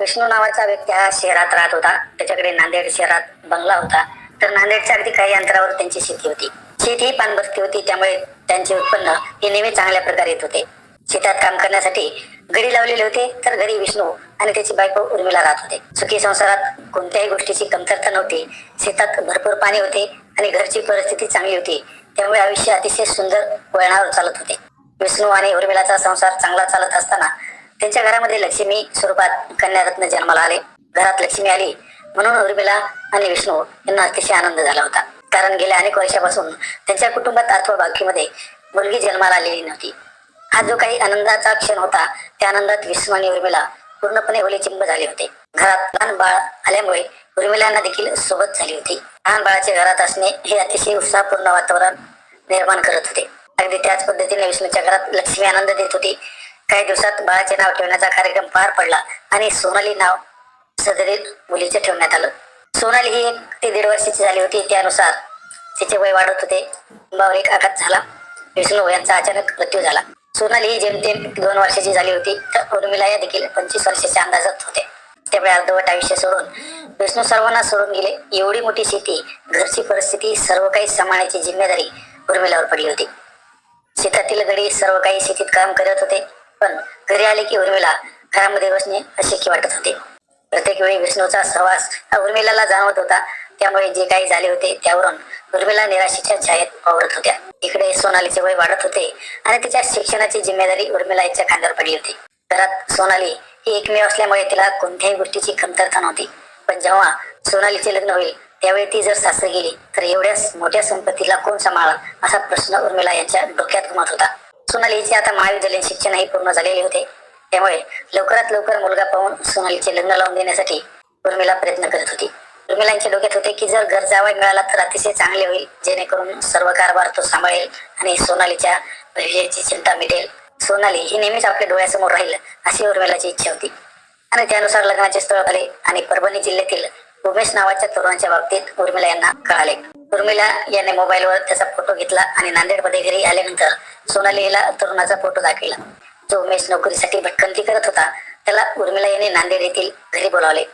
विष्णू नावाचा व्यक्ती हा शहरात राहत होता. त्याच्याकडे नांदेड शहरात बंगला होता. तर नांदेडच्या अगदी काही अंतरावर त्यांची शेती होती. शेती ही पानबस्ती होती. त्यामुळे त्यांचे उत्पन्न हे नेहमी चांगल्या प्रकारे येत होते. शेतात काम करण्यासाठी घरी लावलेले होते. तर घरी विष्णू आणि त्याची बायको उर्मिला राहत होते. सुखी संसारात कोणत्याही गोष्टीची कमतरता नव्हती. शेतात भरपूर पाणी होते आणि घरची परिस्थिती चांगली होती. त्यामुळे आयुष्य अतिशय सुंदर वळणावर चालत होते. विष्णू आणि उर्मिलाचा संसार चांगला चालत असताना त्यांच्या घरामध्ये लक्ष्मी स्वरूपात कन्यारत्न जन्माला आले. घरात लक्ष्मी आली. म्हणून उर्मिला आणि विष्णू यांना अतिशय आनंद झाला होता. कारण गेल्या अनेक वर्षापासून त्यांच्या कुटुंबात अथवा बाकीमध्ये मुलगी जन्माला आलेली नव्हती. हा जो काही आनंदाचा क्षण होता त्या आनंदात विष्णू आणि उर्मिला पूर्णपणे ओलेचिंब झाले होते. घरात लहान बाळ आल्यामुळे उर्मिलांना देखील सोबत झाली होती. लहान बाळाचे घरात असणे हे अतिशय उत्साहपूर्ण वातावरण निर्माण करत होते. अगदी त्याच पद्धतीने विष्णूच्या घरात लक्ष्मी आनंद देत होती. काही दिवसात बाळाचे नाव ठेवण्याचा कार्यक्रम पार पडला आणि सोनाली नाव सदरीत मुलीचे ठेवण्यात आलं. सोनाली ही एक ते दीड वर्षाची झाली होती. त्यानुसार तिचे वय वाढत होते. बावर एक आघात झाला. विष्णू यांचा अचानक मृत्यू झाला. सोनाली ही जेमतेम दोन वर्षाची झाली होती तर उर्मिला या देखील पंचवीस वर्षाच्या अंदाजात होते. त्यामुळे अर्धवट आयुष्य सोडून विष्णू सर्वांना सोडून गेले. एवढी मोठी शेती घरची परिस्थिती सर्व काही सांभाळण्याची जिम्मेदारी उर्मिलावर पडली होती. शेतातील गडी सर्व काही शेतीत काम करत होते. पण घरी आले की उर्मिला घरामध्ये बसणे अशक्य वाटत होते. प्रत्येक वेळी विष्णूचा सहवास हा उर्मिलाला जाणवत होता. त्यामुळे जे काही झाले होते त्यावरून उर्मिला निराशेच्या छायेत वावरत होत्या. इकडे सोनालीचे वय वाढत होते आणि तिच्या शिक्षणाची जिम्मेदारी उर्मिला यांच्या खांद्यावर पडली होती. घरात सोनाली ही एकमेव असल्यामुळे तिला कोणत्याही गोष्टीची कमतरता नव्हती. पण जेव्हा सोनालीचे लग्न होईल त्यावेळी ती जर सासरी गेली तर एवढ्या मोठ्या संपत्तीला कोण सांभाळा असा प्रश्न उर्मिला यांच्या डोक्यात घुमत होता. सोनालीचे आता महाविद्यालयीन शिक्षणही पूर्ण झालेले होते. त्यामुळे लवकरात लवकर मुलगा पाहून सोनालीचे लग्न लावून देण्यासाठी उर्मिला प्रयत्न करत होती. उर्मिलांच्या डोक्यात होते की जर घर जावई मिळाला तर अतिशय चांगले होईल जेणेकरून सर्व कारभार तो सांभाळेल आणि सोनालीच्या भविष्याची चिंता मिटेल. सोनाली ही नेहमीच आपल्या डोळ्यासमोर राहील अशी उर्मिलाची इच्छा होती. आणि त्यानुसार लग्नाचे स्थळ आले आणि परभणी जिल्ह्यातील उमेश नावाच्या तरुणाच्या बाबतीत उर्मिला यांना कळाले. उर्मिला याने मोबाईलवर त्याचा फोटो घेतला आणि नांदेडमध्ये घरी आल्यानंतर सोनालीला तरुणाचा फोटो दाखविला. जो उमेश नोकरीसाठी भटकंती करत होता त्याला उर्मिला यांनी नांदेड येथील घरी बोलावले.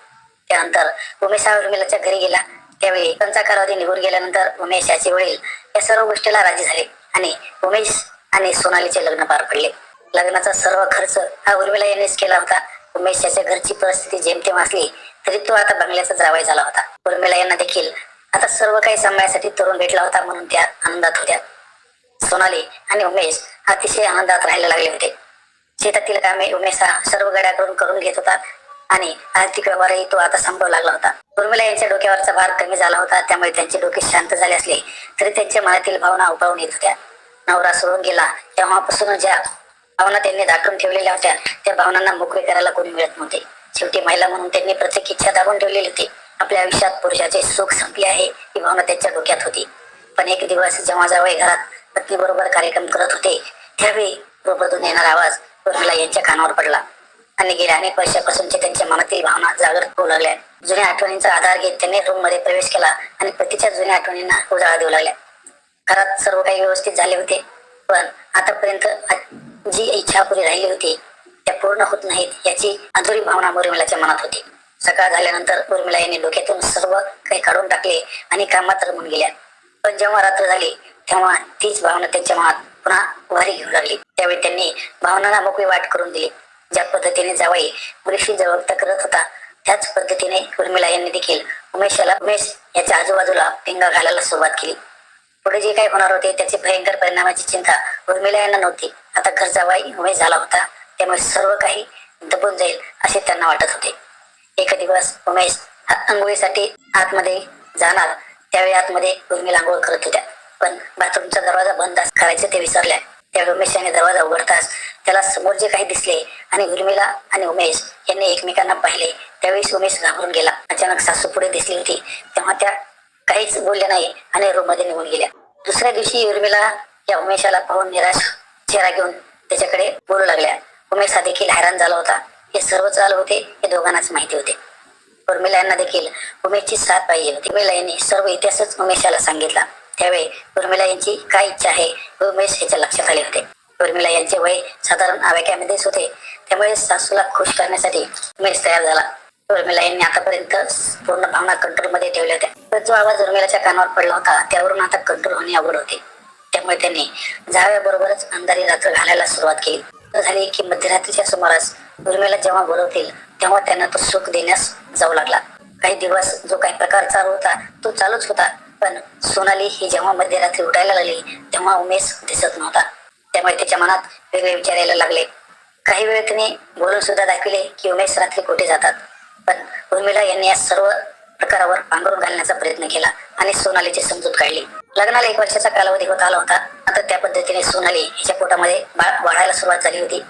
त्यानंतर उमेश हा उर्मिलाच्या घरी गेला. त्यावेळी त्यांचा कालावधी निघून गेल्यानंतर उमेश याचे वडील या सर्व गोष्टीला राजी झाले आणि उमेश आणि सोनालीचे लग्न पार पडले. लग्नाचा सर्व खर्च हा उर्मिला यांनीच केला होता. उमेश याच्या घरची परिस्थिती जेमतेम असली तरी तो आता बंगल्याचा जावाई झाला होता. उर्मिला यांना देखील आता सर्व काही सांभाळण्यासाठी तरुण भेटला होता म्हणून त्या आनंदात होत्या. सोनाली आणि उमेश अतिशय आनंदात राहायला लागले होते. शेतातील कामे उमेश हा सर्व गड्याकडून करून घेत होता आणि आर्थिक व्यवहारही तो आता संपवू लागला होता. उर्मिला यांच्या डोक्यावरचा भार कमी झाला होता त्यामुळे त्यांचे डोके शांत झाले असले तरी त्यांच्या मनातील भावना उभावून येत होत्या. नवरा सोडून गेला. तेव्हापासून ज्या भावना त्यांनी दाखवून ठेवलेल्या होत्या त्या भावनांना मोकळे करायला कोणी मिळत नव्हते. शेवटी महिला म्हणून त्यांनी प्रत्येक इच्छा दाबून ठेवलेली होती. आपल्या आयुष्यात पुरुषाचे सुख संपले आहे ही भावना त्यांच्या डोक्यात होती. पण एक दिवस जेव्हा जावई घरात पत्नी बरोबर कार्यक्रम करत होते त्यावेळी रोबदून येणारा आवाज उर्मिला यांच्या कानावर पडला. आणि गेल्या अनेक वर्षापासूनच्या त्यांच्या मनातील भावना जागृत होऊ लागल्या. जुन्या आठवणींचा आधार घेत त्यांनी रूममध्ये प्रवेश केला आणि पतीच्या जुन्या आठवणींना उजाळा देऊ लागल्या. घरात सर्व काही व्यवस्थित झाले होते पण आतापर्यंत जी इच्छा पुरी राहिली होती त्या पूर्ण होत नाहीत याची अधुरी भावना उर्मिलाच्या मनात होती. सकाळ झाल्यानंतर उर्मिला यांनी डोक्यातून सर्व काही काढून टाकले आणि कामात रमून गेल्या. पण जेव्हा रात्र झाली तेव्हा तीच भावना त्यांच्या मनात पुन्हा वारी घेऊ लागली. त्यावेळी त्यांनी भावनांना मोकळी वाट करून दिली. ज्या पद्धतीने जावाई मुलीशी जवळता करत होता त्याच पद्धतीने उर्मिला यांनी देखील उमेशाला उमेश याच्या आजूबाजूला पिंगा घालायला सुरुवात केली. पुढे जे काही होणार होते त्याची भयंकर परिणामाची चिंता उर्मिला यांना नव्हती. आता घरचा वाई उमेश झाला होता त्यामुळे सर्व काही दबून जाईल असे त्यांना वाटत होते. एक दिवस उमेश हा आंघोळीसाठी आतमध्ये जाणार. त्यावेळी आतमध्ये उर्मिला आंघोळ करत होत्या. पण बाथरूमचा दरवाजा बंद करायचे ते विसरल्या. त्यावेळी उमेश याने दरवाजा उघडताच त्याला समोर जे काही दिसले आणि उर्मिला आणि उमेश यांनी एकमेकांना पाहिले. त्यावेळी उमेश घाबरून गेला. अचानक सासू पुढे दिसली होती. तेव्हा त्या काहीच बोलल्या नाही आणि रूममध्ये निघून गेल्या. दुसऱ्या दिवशी उर्मिला या उमेशाला पाहून निराश चेहरा घेऊन त्याच्याकडे बोलू लागल्या. उमेश हा देखील हैराण झाला होता. हे सर्व चालू होते दोघांनाच माहिती होते. उर्मिला यांना देखील उमेशची साथ पाहिजे होती. उर्मिला यांनी सर्व इतिहासच उमेशाला सांगितला. त्यावेळी उर्मिला यांची काय इच्छा आहे हे उमेश याच्या लक्षात आले होते. उर्मिला यांचे वय साधारण आवेक्यामध्येच होते. त्यामुळे सासूला खुश करण्यासाठी उमेश तयार झाला. उर्मिला यांनी आतापर्यंत पूर्ण भावना कंट्रोलमध्ये ठेवल्या होत्या. पण जो आवाज उर्मिलाच्या कानावर पडला होता त्यावरून आता कंट्रोल होणे अवघड होते. त्यामुळे त्यांनी जाव्याबरोबरच अंधारी रात्र घालायला सुरुवात केली. झाली की मध्यरात्रीच्या सुमारास उर्मिला जेव्हा बोलवतील तेव्हा त्यांना तो सुख देण्यास जाऊ लागला. काही दिवस जो काही प्रकार चालू होता तो चालूच होता. पण सोनाली ही जेव्हा मध्यरात्री उठायला लागली तेव्हा उमेश दिसत नव्हता. त्यामुळे त्याच्या मनात वेगळे विचार यायला लागले. काही वेळ तिने बोलून सुद्धा दाखविले की उमेश रात्री कुठे जातात. पण उर्मिला यांनी या सर्व प्रकारावर पांघरून घालण्याचा प्रयत्न केला आणि सोनालीची समजूत काढली. लग्नाला एक वर्षाचा कालावधी होत आला होता. आता त्या पद्धतीने सोनाली हिच्या पोटामध्ये वाढायला सुरुवात झाली होती.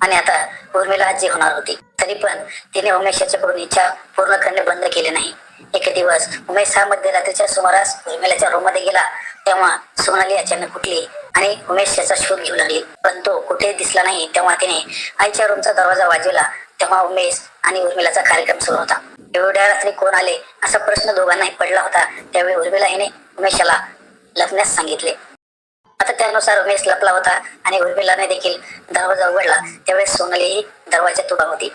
आणि आता उर्मिला आजी होणार होती. तरी पण तिने उमेशाच्या याच्याकडून इच्छा पूर्ण करणे बंद केले नाही. एक दिवस उमेश हा मध्यरात्रीच्या सुमारास उर्मिलाच्या रूममध्ये गेला. तेव्हा सोनाली अचानक उठली आणि उमेश याचा शोध घेऊ लागली. पण तो कुठेही दिसला नाही तेव्हा तिने आईच्या रूमचा दरवाजा वाजवला. तेव्हा उमेश आणि उर्मिलाचा कार्यक्रम सुरू होता. एवढ्या रात्री कोण आले असा प्रश्न दोघांनाही पडला होता. त्यावेळी उर्मिला हिने उमेशाला लपण्यास सांगितले. आता त्यानुसार उमेश लपला होता आणि उर्मिलाने देखील दरवाजा उघडला. त्यावेळेस सोनालीही दरवाजा तुडा होती.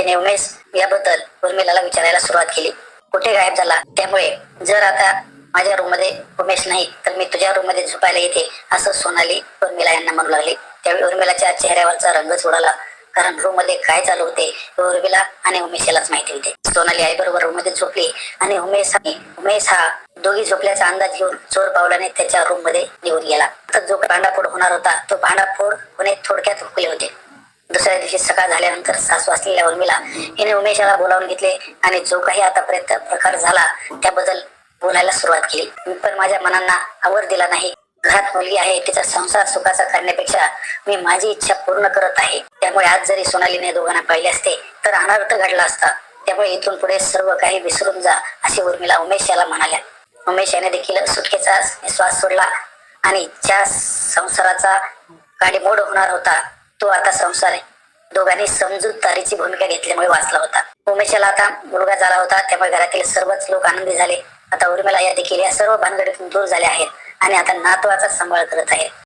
तिने उमेश याबद्दल उर्मिलाला विचारायला सुरुवात केली. कुठे गायब झाला? त्यामुळे जर आता माझ्या रूममध्ये उमेश नाही तर मी तुझ्या रूममध्ये झोपायला येते असं सोनाली उर्मिला यांना म्हणू लागली. त्यावेळी उर्मिलाच्या चेहऱ्यावरचा रंगच उडाला कारण रूममध्ये काय चालू होते हे उर्मिला आणि उमेश यालाच माहिती होते. सोनाली आई बरोबर रूममध्ये झोपली आणि उमेश उमेश हा दोघी झोपल्याचा अंदाज घेऊन चोर पावलाने त्याच्या रूममध्ये निघून गेला. तर जो भांडाफोड होणार होता तो भांडाफोड होणे थोडक्यात हुकले होते. दिवशी सकाळ झाल्यानंतर सासू असलेल्या उर्मिला हिने उमेशाला बोलावून घेतले आणि जो काही आतापर्यंत प्रकार झाला त्याबद्दल बोलायला सुरुवात केली. मी पण माझ्या मनांना आवर दिला नाही. घरात मुलगी आहे तिचा संसार सुखाचा करण्यापेक्षा मी माझी इच्छा पूर्ण करत आहे. त्यामुळे आज जरी सोनालीने दोघांना पाहिले असते तर अनर्थ घडला असता. त्यामुळे इथून पुढे सर्व काही विसरून जा असे उर्मिला उमेश याला म्हणाल्या. उमेश याने देखील सुटकेचा श्वास सोडला आणि ज्या संसाराचा गाडीमोड होणार होता तो आता संसार दोघांनी समजूतदारीची भूमिका घेतल्यामुळे वाचला होता. उमेशाला आता मुलगा झाला होता त्यामुळे घरातील सर्वच लोक आनंदी झाले. आता उर्मिला या देखील या सर्व भानगडीतून दूर झाल्या आहेत आणि आता नातवाचा सांभाळ करत आहे.